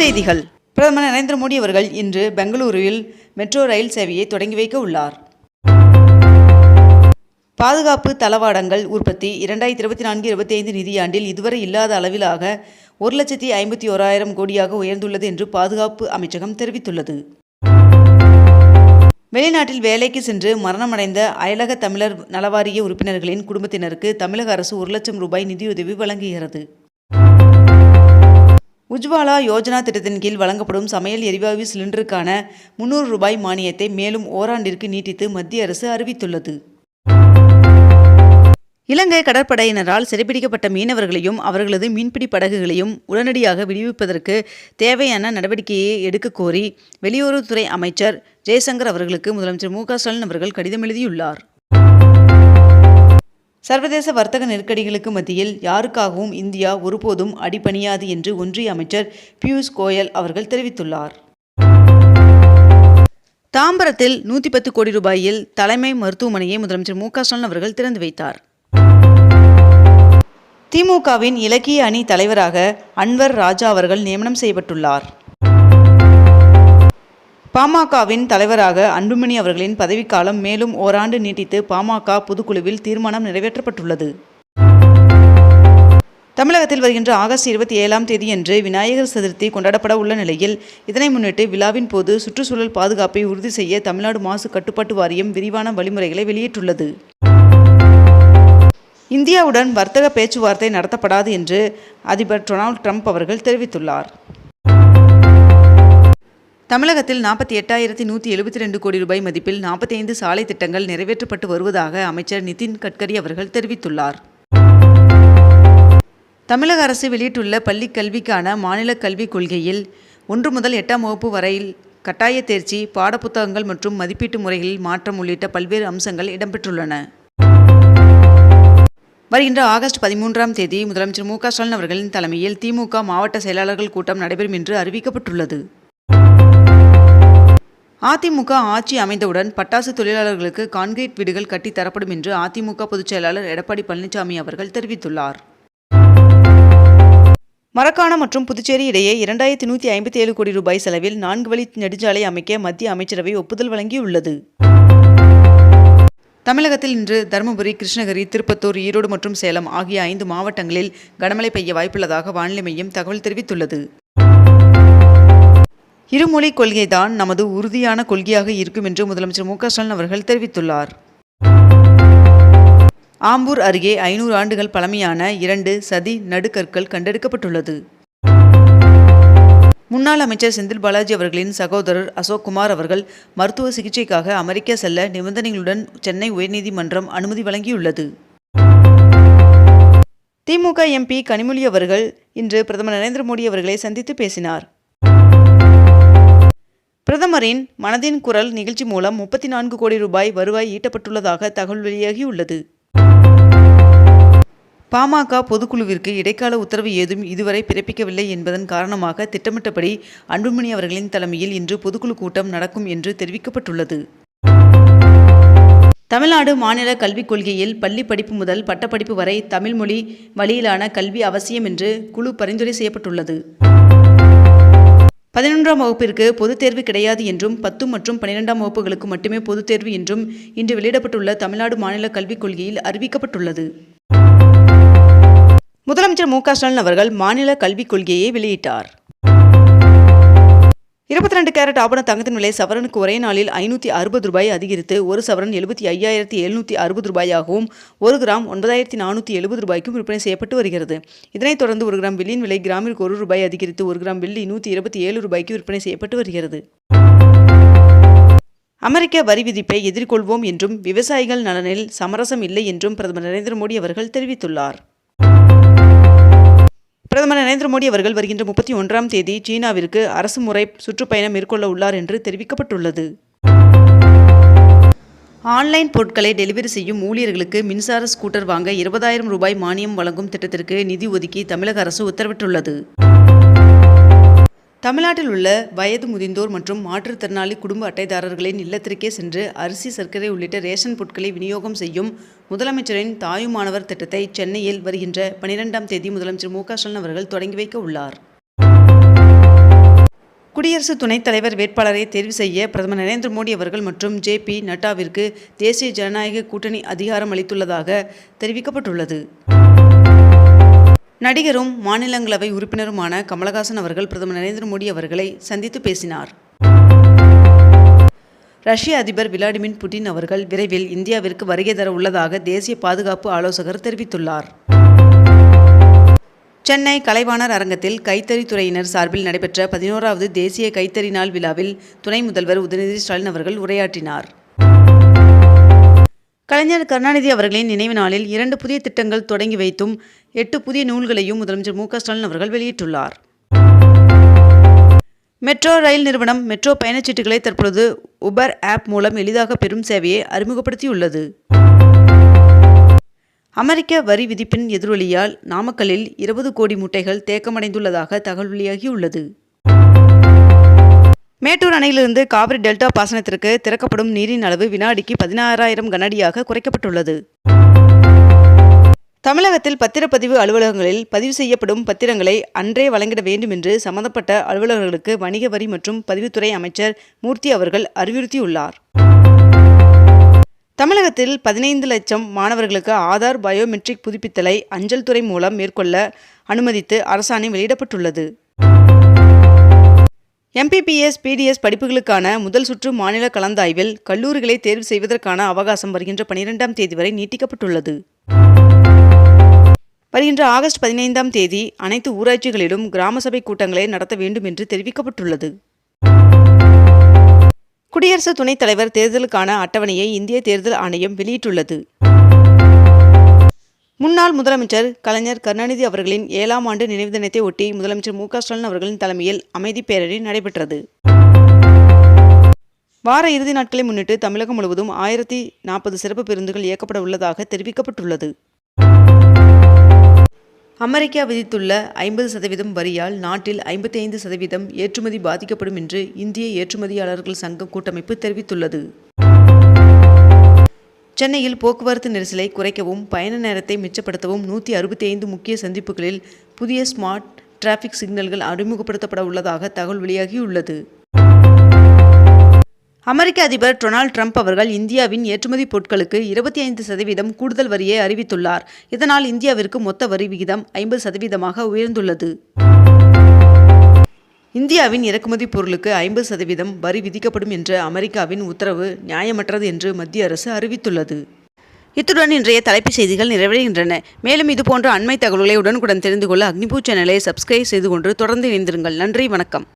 செய்திகள். பிரதமர் நரேந்திர மோடி அவர்கள் இன்று பெங்களூருவில் மெட்ரோ ரயில் சேவையை தொடங்கி வைக்க உள்ளார். பாதுகாப்பு தளவாடங்கள் உற்பத்தி இரண்டாயிரத்தி இருபத்தி நான்கு இருபத்தி ஐந்து நிதியாண்டில் இதுவரை இல்லாத அளவிலாக ஒரு லட்சத்தி ஐம்பத்தி ஓராயிரம் கோடியாக உயர்ந்துள்ளது என்று பாதுகாப்பு அமைச்சகம் தெரிவித்துள்ளது. வெளிநாட்டில் வேலைக்கு சென்று மரணமடைந்த அயலக தமிழர் நலவாரிய உறுப்பினர்களின் குடும்பத்தினருக்கு தமிழக அரசு ஒரு லட்சம் ரூபாய் நிதியுதவி வழங்குகிறது. உஜ்வாலா யோஜனா திட்டத்தின் கீழ் வழங்கப்படும் சமையல் எரிவாயு சிலிண்டருக்கான முன்னூறு ரூபாய் மானியத்தை மேலும் ஓராண்டிற்கு நீட்டித்து மத்திய அரசு அறிவித்துள்ளது. இலங்கை கடற்படையினரால் சிறைப்பிடிக்கப்பட்ட மீனவர்களையும் அவர்களது மீன்பிடி படகுகளையும் உடனடியாக விடுவிப்பதற்கு தேவையான நடவடிக்கையை எடுக்க கோரி வெளியுறவுத்துறை அமைச்சர் ஜெய்சங்கர் அவர்களுக்கு முதலமைச்சர் மு க ஸ்டாலின் அவர்கள் கடிதம் எழுதியுள்ளார். சர்வதேச வர்த்தக நெருக்கடிகளுக்கு மத்தியில் யாருக்காகவும் இந்தியா ஒருபோதும் அடிபணியாது என்று ஒன்றிய அமைச்சர் பியூஷ் கோயல் அவர்கள் தெரிவித்துள்ளார். தாம்பரத்தில் நூற்றி பத்து கோடி ரூபாயில் தலைமை மருத்துவமனையை முதலமைச்சர் மு க ஸ்டாலின் அவர்கள் திறந்து வைத்தார். திமுகவின் இலக்கிய அணி தலைவராக அன்வர் ராஜா அவர்கள் நியமனம் செய்யப்பட்டுள்ளார். பாமகவின் தலைவராக அன்புமணி அவர்களின் பதவிக்காலம் மேலும் ஓராண்டு நீட்டித்து பாமக பொதுக்குழுவில் தீர்மானம் நிறைவேற்றப்பட்டுள்ளது. தமிழகத்தில் வருகின்ற ஆகஸ்ட் இருபத்தி ஏழாம் தேதியன்று விநாயகர் சதுர்த்தி கொண்டாடப்பட உள்ள நிலையில் இதனை முன்னிட்டு விழாவின் போது சுற்றுச்சூழல் பாதுகாப்பை உறுதி செய்ய தமிழ்நாடு மாசு கட்டுப்பாட்டு வாரியம் விரிவான வழிமுறைகளை வெளியிட்டுள்ளது. இந்தியாவுடன் வர்த்தக பேச்சுவார்த்தை நடத்தப்படாது என்று அதிபர் டொனால்ட் ட்ரம்ப் அவர்கள் தெரிவித்துள்ளார். தமிழகத்தில் நாற்பத்தி எட்டாயிரத்தி நூற்றி எழுபத்தி ரெண்டு கோடி ரூபாய் மதிப்பில் நாற்பத்தி ஐந்து சாலை திட்டங்கள் நிறைவேற்றப்பட்டு வருவதாக அமைச்சர் நிதின் கட்கரி அவர்கள் தெரிவித்துள்ளார். தமிழக அரசு வெளியிட்டுள்ள பள்ளி கல்விக்கான மாநில கல்விக் கொள்கையில் ஒன்று முதல் எட்டாம் வகுப்பு வரையில் கட்டாய தேர்ச்சி பாடப்புத்தகங்கள் மற்றும் மதிப்பீட்டு முறைகளில் மாற்றம் உள்ளிட்ட பல்வேறு அம்சங்கள் இடம்பெற்றுள்ளன. வருகின்ற ஆகஸ்ட் பதிமூன்றாம் தேதி முதலமைச்சர் மு க ஸ்டாலின் அவர்களின் தலைமையில் திமுக மாவட்ட செயலாளர்கள் கூட்டம் நடைபெறும் என்று அறிவிக்கப்பட்டுள்ளது. அதிமுக ஆட்சி அமைந்தவுடன் பட்டாசு தொழிலாளர்களுக்கு கான்கிரீட் வீடுகள் கட்டித் தரப்படும் என்று அதிமுக பொதுச்செயலாளர் எடப்பாடி பழனிசாமி அவர்கள் தெரிவித்துள்ளார். மரக்காணம் மற்றும் புதுச்சேரி இடையே இரண்டாயிரத்தி நூற்றி ஐம்பத்தி ஏழு கோடி ரூபாய் செலவில் நான்கு வழி நெடுஞ்சாலை அமைக்க மத்திய அமைச்சரவை ஒப்புதல் வழங்கியுள்ளது. தமிழகத்தில் இன்று தருமபுரி கிருஷ்ணகிரி திருப்பத்தூர் ஈரோடு மற்றும் சேலம் ஆகிய ஐந்து மாவட்டங்களில் கனமழை பெய்ய வாய்ப்புள்ளதாக வானிலை மையம் தகவல் தெரிவித்துள்ளது. இருமொழி கொள்கைதான் நமது உறுதியான கொள்கையாக இருக்கும் என்று முதலமைச்சர் மு க ஸ்டாலின் அவர்கள் தெரிவித்துள்ளார். ஆம்பூர் அருகே ஐநூறு ஆண்டுகள் பழமையான இரண்டு சதி நடுக்கற்கள் கண்டெடுக்கப்பட்டுள்ளது. முன்னாள் அமைச்சர் செந்தில் பாலாஜி அவர்களின் சகோதரர் அசோக் குமார் அவர்கள் மருத்துவ சிகிச்சைக்காக அமெரிக்கா செல்ல நிபந்தனைகளுடன் சென்னை உயர்நீதிமன்றம் அனுமதி வழங்கியுள்ளது. திமுக எம்பி கனிமொழி அவர்கள் இன்று பிரதமர் நரேந்திர மோடி அவர்களை சந்தித்து பேசினார். பிரதமரின் மனதின் குரல் நிகழ்ச்சி மூலம் முப்பத்தி நான்கு கோடி ரூபாய் வருவாய் ஈட்டப்பட்டுள்ளதாக தகவல் வெளியாகியுள்ளது. பாமக பொதுக்குழுவிற்கு இடைக்கால உத்தரவு ஏதும் இதுவரை பிறப்பிக்கவில்லை என்பதன் காரணமாக திட்டமிட்டபடி அன்புமணி அவர்களின் தலைமையில் இன்று பொதுக்குழு கூட்டம் நடக்கும் என்று தெரிவிக்கப்பட்டுள்ளது. தமிழ்நாடு மாநில கல்விக் கொள்கையில் பள்ளி படிப்பு முதல் பட்டப்படிப்பு வரை தமிழ்மொழி வழியிலான கல்வி அவசியம் என்று குழு பரிந்துரை செய்யப்பட்டுள்ளது. பதினொன்றாம் வகுப்பிற்கு பொதுத் தேர்வு கிடையாது என்றும் பத்து மற்றும் பன்னிரெண்டாம் வகுப்புகளுக்கு மட்டுமே பொதுத் தேர்வு என்றும் இன்று வெளியிடப்பட்டுள்ள தமிழ்நாடு மாநில கல்விக் கொள்கையில் அறிவிக்கப்பட்டுள்ளது. முதலமைச்சர் மு க ஸ்டாலின் அவர்கள் மாநில கல்விக் கொள்கையை வெளியிட்டார். இருபத்தி ரெண்டு கேரட் ஆபண தங்கத்தின் விலை சவரனுக்கு ஒரே நாளில் ஐநூற்றி அறுபது ரூபாய் அதிகரித்து ஒரு சவரன் எழுபத்தி ஐயாயிரத்தி எழுநூற்றி அறுபது ரூபாயாகவும் ஒரு கிராம் ஒன்பதாயிரத்தி நானூற்றி எழுபது ரூபாய்க்கும் விற்பனை செய்யப்பட்டு வருகிறது. இதனைத் தொடர்ந்து ஒரு கிராம் வெள்ளியின் விலை கிராமிற்கு ஒரு ரூபாய் அதிகரித்து ஒரு கிராம் வெள்ளி நூற்றி இருபத்தி ஏழு ரூபாய்க்கு விற்பனை செய்யப்பட்டு வருகிறது. அமெரிக்க வரி விதிப்பை எதிர்கொள்வோம் என்றும் விவசாயிகள் நலனில் சமரசம் இல்லை என்றும் பிரதமர் நரேந்திர மோடி அவர்கள் தெரிவித்துள்ளார். பிரதமர் நரேந்திர மோடி அவர்கள் வருகின்ற முப்பத்தி ஒன்றாம் தேதி சீனாவிற்கு அரசு முறை சுற்றுப்பயணம் மேற்கொள்ள உள்ளார் என்று தெரிவிக்கப்பட்டுள்ளது. ஆன்லைன் பொருட்களை டெலிவரி செய்யும் ஊழியர்களுக்கு மின்சார ஸ்கூட்டர் வாங்க இருபதாயிரம் ரூபாய் மானியம் வழங்கும் திட்டத்திற்கு நிதி ஒதுக்கி தமிழக அரசு உத்தரவிட்டுள்ளது. தமிழ்நாட்டில் உள்ள வயது முதிர்ந்தோர் மற்றும் மாற்றுத்திறனாளி குடும்ப அட்டைதாரர்களின் இல்லத்திற்கே சென்று அரிசி சர்க்கரை உள்ளிட்ட ரேஷன் பொருட்களை விநியோகம் செய்யும் முதலமைச்சரின் தாயுமானவர் திட்டத்தை சென்னையில் வருகின்ற பனிரெண்டாம் தேதி முதலமைச்சர் மு ஸ்டாலின் அவர்கள் தொடங்கி வைக்க உள்ளார். குடியரசு துணைத் தலைவர் வேட்பாளரை தேர்வு செய்ய பிரதமர் நரேந்திர மோடி அவர்கள் மற்றும் ஜே பி நட்டாவிற்கு தேசிய ஜனநாயக கூட்டணி அதிகாரம் அளித்துள்ளதாக தெரிவிக்கப்பட்டுள்ளது. நடிகரும் மாநிலங்களவை உறுப்பினருமான கமலஹாசன் அவர்கள் பிரதமர் நரேந்திர மோடி அவர்களை சந்தித்து பேசினார். ரஷ்ய அதிபர் விளாடிமிர் புட்டின் அவர்கள் விரைவில் இந்தியாவிற்கு வருகை தர உள்ளதாக தேசிய பாதுகாப்பு ஆலோசகர் தெரிவித்துள்ளார். சென்னை கலைவாணர் அரங்கத்தில் கைத்தறித்துறையினர் சார்பில் நடைபெற்ற பதினோராவது தேசிய கைத்தறி நாள் விழாவில் துணை முதல்வர் உதயநிதி ஸ்டாலின் அவர்கள் உரையாற்றினார். கலைஞர் கருணாநிதி அவர்களின் நினைவு நாளில் இரண்டு புதிய திட்டங்கள் தொடங்கி வைத்தும் எட்டு புதிய நூல்களையும் முதலமைச்சர் மு ஸ்டாலின் அவர்கள் வெளியிட்டுள்ளார். மெட்ரோ ரயில் நிறுவனம் மெட்ரோ பயணச்சீட்டுகளை தற்பொழுது உபர் ஆப் மூலம் எளிதாக பெறும் சேவையை அறிமுகப்படுத்தியுள்ளது. அமெரிக்க வரி விதிப்பின் எதிரொலியால் நாமக்கல்லில் இருபது கோடி முட்டைகள் தேக்கமடைந்துள்ளதாக தகவல் வெளியாகியுள்ளது. மேட்டூர் அணையிலிருந்து காவிரி டெல்டா பாசனத்திற்கு திறக்கப்படும் நீரின் அளவு வினாடிக்கு பதினாறாயிரம் கனஅடியாக குறைக்கப்பட்டுள்ளது. தமிழகத்தில் பத்திரப்பதிவு அலுவலகங்களில் பதிவு செய்யப்படும் பத்திரங்களை அன்றே வழங்கிட வேண்டும் என்று சம்பந்தப்பட்ட அலுவலர்களுக்கு வணிக வரி மற்றும் பதிவுத்துறை அமைச்சர் மூர்த்தி அவர்கள் அறிவுறுத்தியுள்ளார். தமிழகத்தில் பதினைந்து லட்சம் மாணவர்களுக்கு ஆதார் பயோமெட்ரிக் புதுப்பித்தலை அஞ்சல் துறை மூலம் மேற்கொள்ள அனுமதித்து அரசாணை வெளியிடப்பட்டுள்ளது. எம்பிபிஎஸ் பிடிஎஸ் படிப்புகளுக்கான முதல் சுற்று மாநில கலந்தாய்வில் கல்லூரிகளை தேர்வு செய்வதற்கான அவகாசம் வருகின்ற பனிரெண்டாம் தேதி வரை நீட்டிக்கப்பட்டுள்ளது. வருகின்ற ஆகஸ்ட் பதினைந்தாம் தேதி அனைத்து ஊராட்சிகளிலும் கிராம சபை கூட்டங்களை நடத்த வேண்டும் என்று தெரிவிக்கப்பட்டுள்ளது. குடியரசு துணைத் தலைவர் தேர்தலுக்கான அட்டவணையை இந்திய தேர்தல் ஆணையம் வெளியிட்டுள்ளது. முன்னாள் முதலமைச்சர் கலைஞர் கருணாநிதி அவர்களின் ஏழாம் ஆண்டு நினைவு தினத்தை ஒட்டி முதலமைச்சர் மு க ஸ்டாலின் அவர்களின் தலைமையில் அமைதி பேரணி நடைபெற்றது. வார இறுதி நாட்களை முன்னிட்டு தமிழகம் முழுவதும் ஆயிரத்தி நாற்பது சிறப்பு பேருந்துகள் இயக்கப்பட உள்ளதாக தெரிவிக்கப்பட்டுள்ளது. அமெரிக்கா விதித்துள்ள ஐம்பது சதவீதம் வரியால் நாட்டில் ஐம்பத்தி ஐந்து சதவீதம் ஏற்றுமதி பாதிக்கப்படும் என்று இந்திய ஏற்றுமதியாளர்கள் சங்கம் கூட்டமைப்பு தெரிவித்துள்ளது. சென்னையில் போக்குவரத்து நெரிசலை குறைக்கவும் பயண நேரத்தை மிச்சப்படுத்தவும் நூற்றி அறுபத்தி ஐந்து முக்கிய சந்திப்புகளில் புதிய ஸ்மார்ட் டிராஃபிக் சிக்னல்கள் அறிமுகப்படுத்தப்பட உள்ளதாக தகவல் வெளியாகியுள்ளது. அமெரிக்க அதிபர் டொனால்ட் ட்ரம்ப் அவர்கள் இந்தியாவின் ஏற்றுமதி பொருட்களுக்கு இருபத்தி ஐந்து சதவீதம் கூடுதல் வரியை அறிவித்துள்ளார். இதனால் இந்தியாவிற்கு மொத்த வரி விகிதம் ஐம்பது சதவீதமாக உயர்ந்துள்ளது. இந்தியாவின் இறக்குமதி பொருளுக்கு ஐம்பது சதவீதம் வரி விதிக்கப்படும் என்ற அமெரிக்காவின் உத்தரவு நியாயமற்றது என்று மத்திய அரசு அறிவித்துள்ளது. இத்துடன் இன்றைய தலைப்புச் செய்திகள் நிறைவடைகின்றன. மேலும் இதுபோன்ற அண்மை தகவல்களை உடனுக்குடன் தெரிந்து கொள்ள அக்னிபூ சேனலை சப்ஸ்கிரைப் செய்து கொண்டு தொடர்ந்து இணைந்திருங்கள். நன்றி வணக்கம்.